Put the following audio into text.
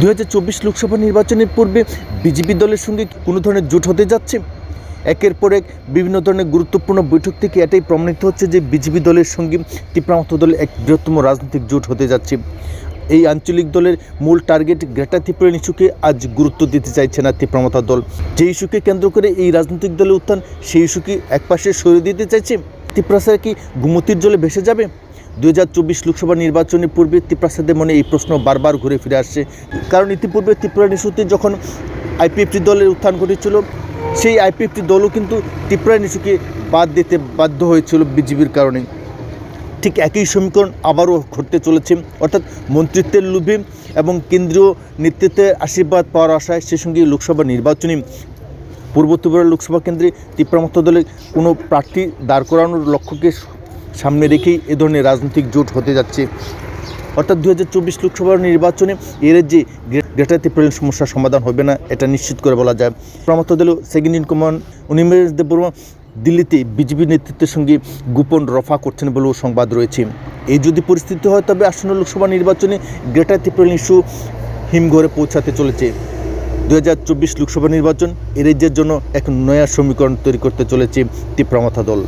দু হাজার চব্বিশ লোকসভা নির্বাচনের পূর্বে বিজেপি দলের সঙ্গে কোনো ধরনের জোট হতে যাচ্ছে? একের পর এক বিভিন্ন ধরনের গুরুত্বপূর্ণ বৈঠক থেকে এটাই প্রমাণিত হচ্ছে যে বিজেপি দলের সঙ্গে তীব্রামত দলের এক বৃহত্তম রাজনৈতিক জোট হতে যাচ্ছে। এই আঞ্চলিক দলের মূল টার্গেট গ্রেটার ত্রিপুরান ইস্যুকে আজ গুরুত্ব দিতে চাইছে না তীব্রামতা দল। যে ইস্যুকে কেন্দ্র করে এই রাজনৈতিক দলের উত্থান, সেই ইস্যুকে একপাশে সরিয়ে দিতে চাইছে। ত্রিপ্রাসার কি গুমতির জলে ভেসে যাবে? দু হাজার চব্বিশ লোকসভা নির্বাচনের পূর্বে ত্রিপ্রাসাদের মনে এই প্রশ্ন বারবার ঘুরে ফিরে আসছে কারণ ইতিপূর্বে ত্রিপুরা ইস্যুতে যখন আইপিএফটি দলের উত্থান ঘটেছিল, সেই আইপিএফটি দলও কিন্তু ত্রিপুরা ইস্যুকে বাদ দিতে বাধ্য হয়েছিল বিজেপির কারণে। ঠিক একই সমীকরণ আবারও ঘটতে চলেছে। অর্থাৎ মন্ত্রিত্বের লোভে এবং কেন্দ্রীয় নেতৃত্বের আশীর্বাদ পাওয়ার আশায় সে সঙ্গে লোকসভা নির্বাচনে পূর্ব ত্রিপুরা লোকসভা কেন্দ্রে ত্রিপ্রামত্ত দলের কোনো প্রার্থী দাঁড় করানোর লক্ষ্যকে সামনে রেখেই এ ধরনের রাজনৈতিক জোট হতে যাচ্ছে। অর্থাৎ দু হাজার চব্বিশ লোকসভা নির্বাচনে এর যে গ্রেটার ত্রিপুরার সমস্যার সমাধান হবে না, এটা নিশ্চিত করে বলা যায়। প্রমত্ত দল second in command Animesh Debbarma দিল্লিতে বিজেপি নেতৃত্বের সঙ্গে গোপন রফা করছেন বলেও সংবাদ রয়েছে। এই যদি পরিস্থিতি হয়, তবে আসন্ন লোকসভা নির্বাচনে গ্রেটার ত্রিপুরা ইস্যু হিমঘরে পৌঁছাতে চলেছে। দু হাজার চব্বিশ লোকসভা নির্বাচন এ রাজ্যের জন্য এক নয়া সমীকরণ তৈরি করতে চলেছে তীব্রমাথা দল